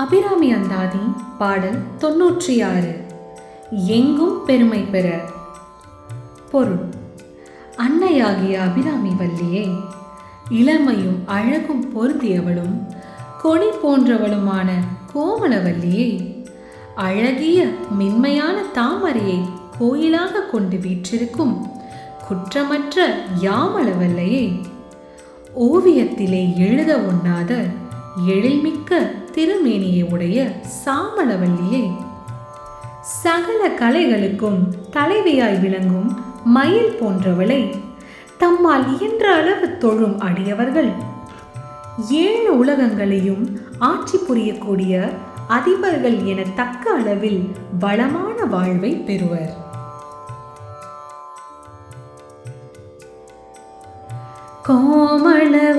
அபிராமி அந்தாதி பாடல் தொன்னூற்றி ஆறு எங்கும் பெருமை பெற. பொருள். அன்னையாகிய அபிராமி வல்லியே இளமையும் அழகும் பொருந்தியவளும் கொடி போன்றவளுமான கோமலவல்லியே அழகிய மென்மையான தாமரையை கோயிலாக கொண்டு வீற்றிருக்கும் குற்றமற்ற யாமளவல்லையே ஓவியத்திலே எழுத உண்ணாத எழில்மிக்க திருமேனியை உடைய சாமளவல்லியை சகல கலைகளுக்கும் தலைவியாய் விளங்கும் மயில் போன்றவளை தம்மால் இயன்ற அளவு தொழும் அடியவர்கள். ஏழு உலகங்களையும் ஆட்சி புரியக்கூடிய அதிபர்கள் என தக்க அளவில் வளமான வாழ்வை பெறுவர். கோமளவல்லியல்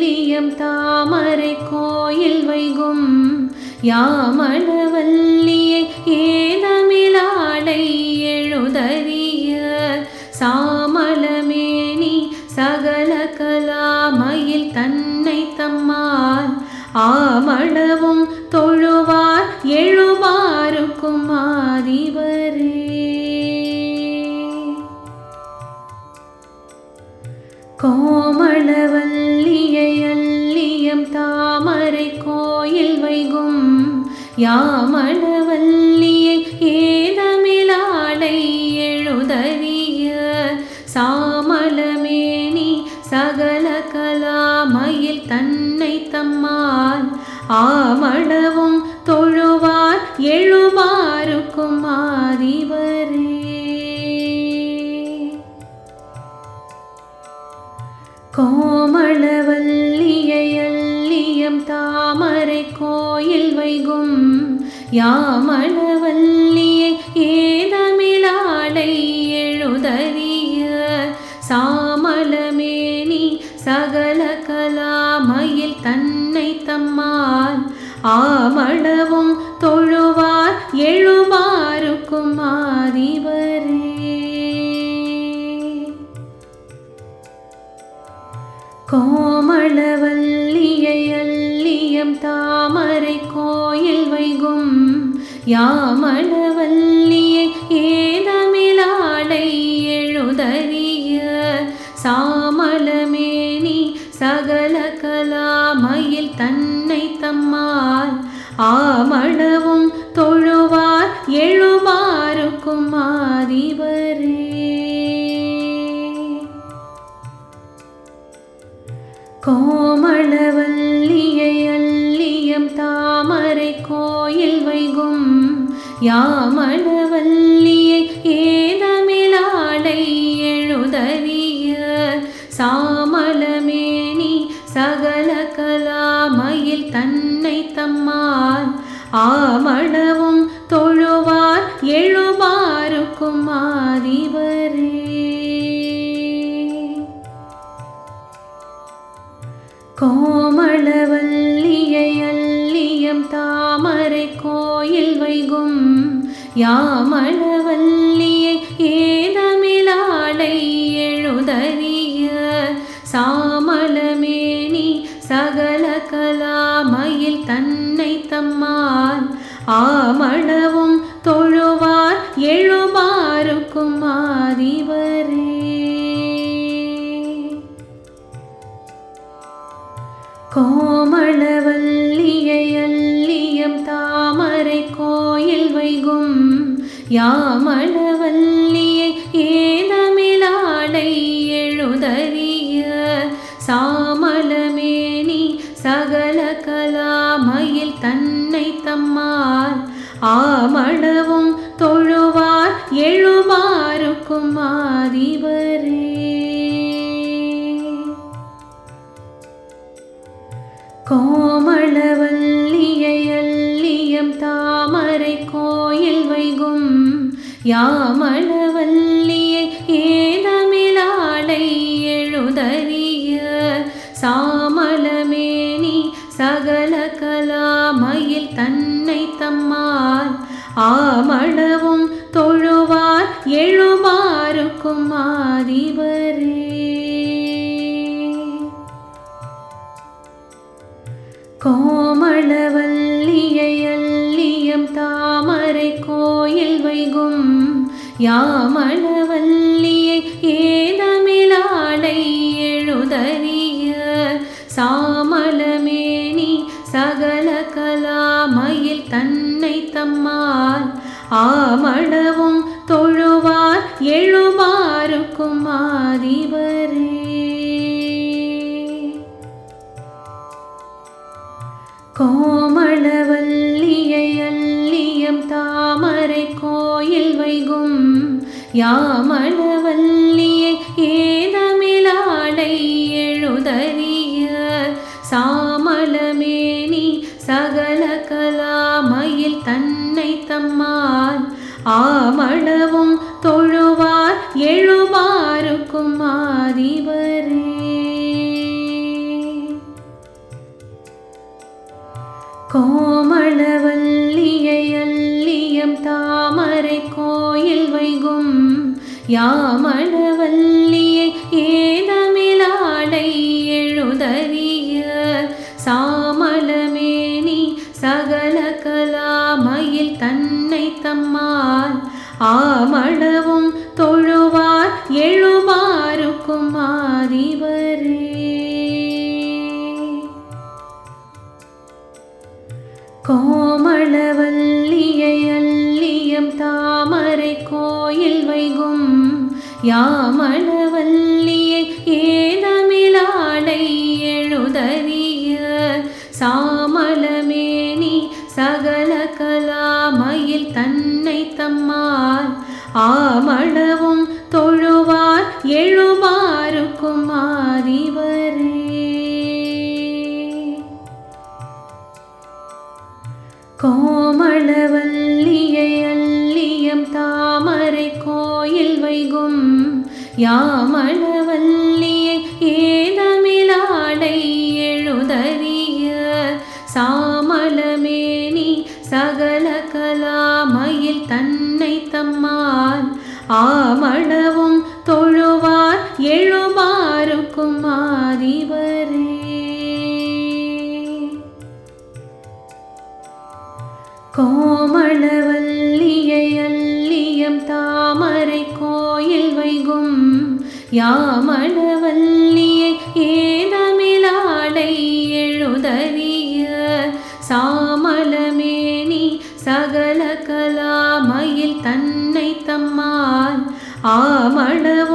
அல்லியம் தாமரை கோயில் வைகும். யாமளவல்லியை ஏ யாமணவல்லியை ஏதமிலாடை எழுதறிய சாமலமேனி சகல கலாமையில் தன்னை தம்மால் ஆமளவும் தொழுவார் எழுமாறுக்கும் ஆதிவரே. கோமளவல்லியை யாமளவல்லியை ஏதமிழாடை எழுதறிய சாமலமேனி சகல கலாமையில் தன்னை தம்மால் ஆமளவும் தொழுவார் எழுமாறுக்கும் ஆதிவர் யாமளவல்லியை ஏதமிலாடை எழுதறிய சாமளமேனி சகல கலாமையில் தன்னை தம்மால் ஆமளவும் தொழுவார் எழுமாறுக்கும் மாறிவர் கலாமயில் தன்னை தம்மால் ஆமளவும் தொழுவார் எழுமாறுக்கும் ஆதிவரே. கோமளவல்லியை அல்லியம் தாமரை கோயில் வைகும். யாமளவல்லியை ஏதமிலாடை எழுதறிய சாமளமேனி தன்னை தம்மால் ஆமளவும் தொழுவார் எழுமாறுக்கும் ஆதிவரே. கோமளவல்லியை அல்லியம் தாமரை கோயில் வைகும் யாமளவல்லியை ஏதமிலாடை எழுதறிய சா யாமளவல்லியை ஏதமிழாடை எழுதறிய சாமளமேனி சகல கலாமையில் தன்னை தம்மால் ஆமளவும் தொழுவார் எழுமாறுக்கும் ஆதிவரே தாமரை கோயில் வைகும்? யாமளவல்லியை ஏதமிழாடை எழுதறிய? சாமளமேனி சகல கலாமையில் தன்னை தம்மால் ஆமளவும் அல்லியம் தாமரை கோயில் வைகும். யாமளவல்லியை ஏதமிழாடை எழுதறிய. சாமளமேனி சகல கலாமையில் தன்னை தம்மால். ஆமளவும் தொழுவார் எழுமாறுக்கும் ஆதிவரே. கோமளவல்லியை தாமரை கோயில் வைகும் யாமன யாமணவல்லியை ஏதமிழாடை எழுதறிய சாமளமேனி சகல கலாமையில் தன்னை தம்மால் ஆமணவும் தொழுவார் எழுமாறுக்கும் ஆதிவரே. கோமளவல்லியை அல்லியம் தான் யாமணவல்லியை ஏதமிழாடை எழுதறிய சாமலமேனி சகல கலாமையில் தன்னை தம்மால் ஆமளவும்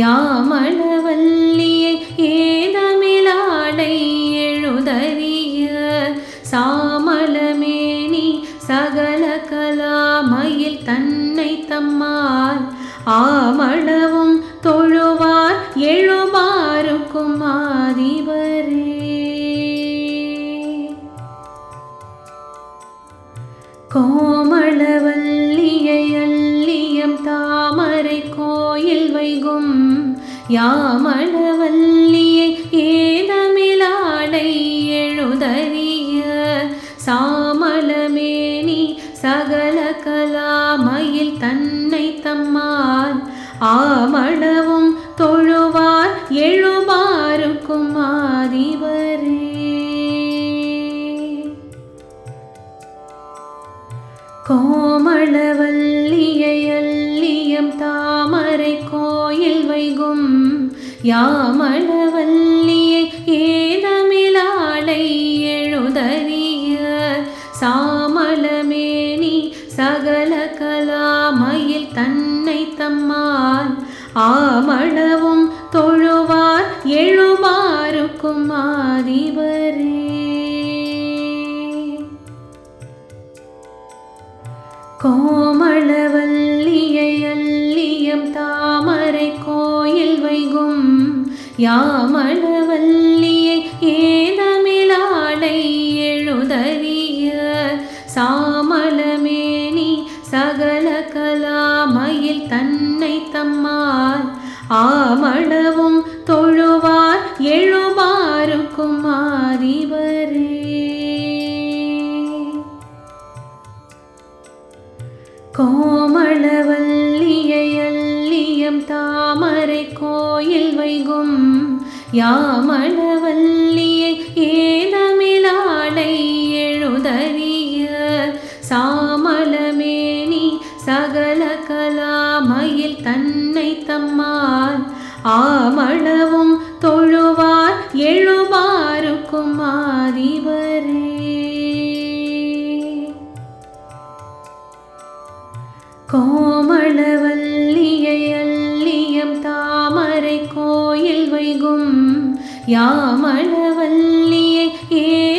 யாமளவல்லியை ஏதமிழாடை எழுதறிய சாமளமேனி சகல கலாமையில் தன்னை தம்மால் ஆமளவும் தொழுவார் எழுமாறுக்குமார். சகல கலாமையில் தன்னை தம்மால் ஆமடவும் தொழுவார் எழுமாறுக்கும் ஆதிவரே. கோமளவல்லியை அல்லியம் தாமரை கோயில் வைகும். யாமளவல்லியை ஏதமிழாடை எழுதறிய சா தன்னை தம்மால் ஆமளவும் தொழுவார் எழுமாறுக்கும் ஆதிபரே கோமளவல்லியை அல்லியம் தாமரை கோயில் வைகும். யாம ஆமளவும் தொழுவார் எழுவாருக்கும் ஆதிவரே. கோமளவல்லியை அல்லியம் தாமரை கோயில் வைகும் யாமளவல்லியை ஏ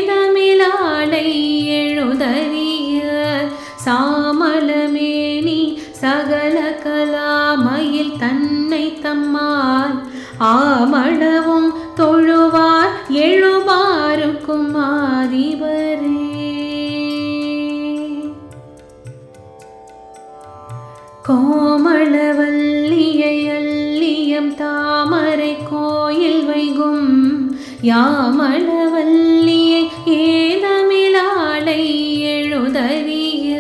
தாமரை கோயில் வைகும். யாமளவல்லியை ஏதமிலாடை எழுதறிய.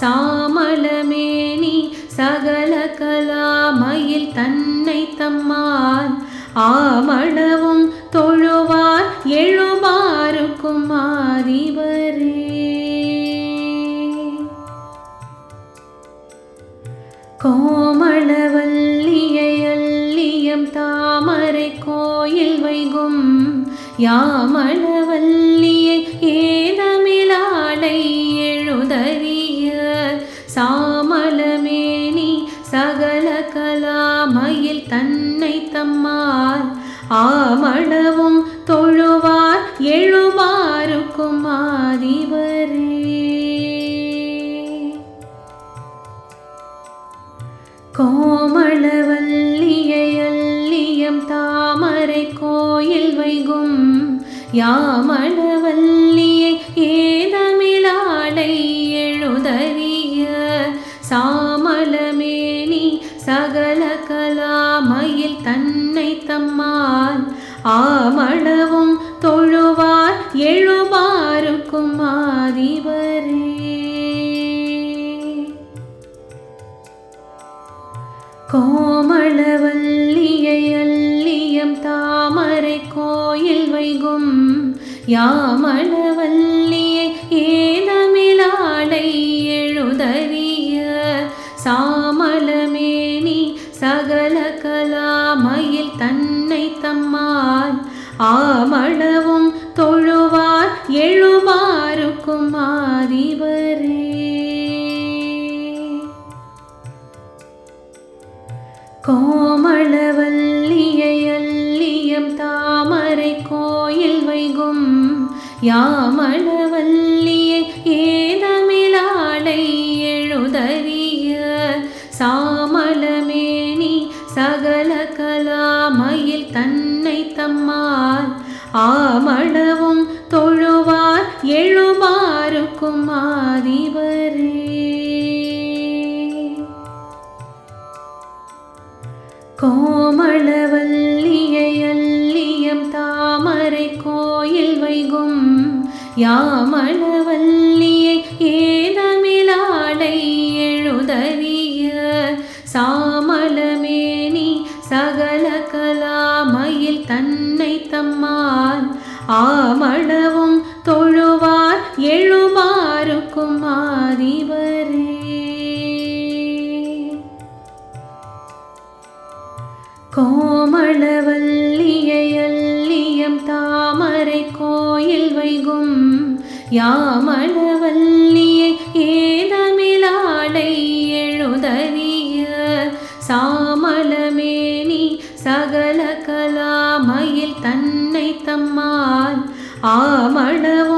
சாமளமேனி சகல கலாமையில் தன்னை தம்மால் ஆமளவும் தொழுவார் எழுவாருக்கும் ஆதிவரே கோம கோயில் வைகும் யாமளவல்லியை ஏதமிலாடை எழுதறிய சாமளமேனி சகல கலாமையில் தன்னை தம்மால் ஆமளவும் தொழுவார் எழுவாருக்கும் ஆதிவரே. கோமளவல்லியை அல்லியம் தாம யாமளவல்லியை யாமளவல்லியை ஏதமிலாடை எழுதறிய சாமலமேனி சகல கலாமையில் தன்னை தம்மால் ஆமளவும் தொழுவார் எழுமாறுக்கும் ஆதிவரே. கோ யாமளவல்லியை ஏதமிழாடை எழுதறிய சாமளமேனி சகல கலாமையில் தன்னை தம்மால் ஆமளவும் தொழுவார் எழுமாறுக்கும் ஆதிவரே. யாமளவல்லியை ஏதமிலாடை எழுதறிய சாமளமேனி சகல கலாமையில் தன்னை தம்மால் ஆமளவும் தொழுவார் எழுமாறுக்கும் ஆதிவரே யாமளவல்லியை ஏதமிழாடை எழுதறிய சாமளமேனி சகல கலாமையில் தன்னை தம்மால் ஆமளவ